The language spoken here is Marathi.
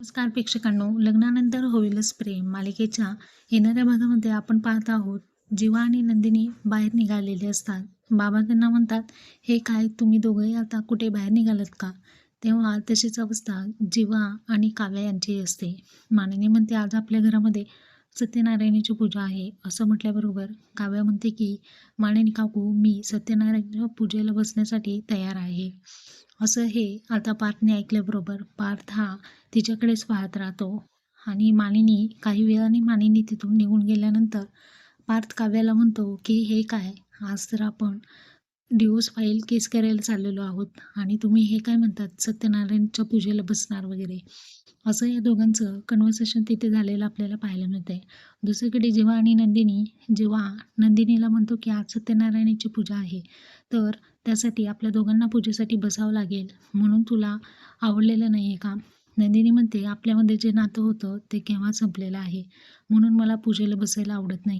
नमस्कार प्रेक्षकांनो लग्नानंतर होईलच प्रेम. मालिकेच्या येणाऱ्या भागामध्ये आपण पाहत आहोत जीवा आणि नंदिनी बाहेर निघालेले असतात. बाबा त्यांना म्हणतात हे काय तुम्ही दोघंही आता कुठे बाहेर निघालात का? तेव्हा तशीच अवस्था जीवा आणि काव्या यांची असते. मानिनी म्हणते आज आपल्या घरामध्ये सत्यनारायणाची पूजा आहे. असं म्हटल्याबरोबर काव्या म्हणते की माननी काकू मी सत्यनारायणच्या पूजेला बसण्यासाठी तयार आहे. असं हे आता पार्थने ऐकल्याबरोबर पार्थ हा तिच्याकडेच पाहत राहतो. आणि मानिनी काही वेळाने मानिनी तिथून निघून गेल्यानंतर पार्थ काव्याला म्हणतो की हे काय? आज तर आपण डिवोर्स फाईल केस करायला चाललेलो आहोत. आणि तुम्ही हे काय म्हणतात? सत्यनारायणच्या पूजेला बसणार वगैरे. असं या दोघांचं कन्व्हर्सेशन तिथे झालेलं आपल्याला पाहायला मिळतंय. दुसरीकडे जेव्हा आणि नंदिनी जेव्हा नंदिनीला म्हणतो की आज सत्यनारायणाची पूजा आहे तर त्यासाठी आपल्या दोघांना पूजेसाठी बसावं लागेल. म्हणून तुला आवडलेलं नाही आहे का? नंदिनी म्हणते आपल्यामध्ये जे नातं होतं ते केव्हा संपलेलं आहे? म्हणून मला पूजेला बसायला आवडत नाही.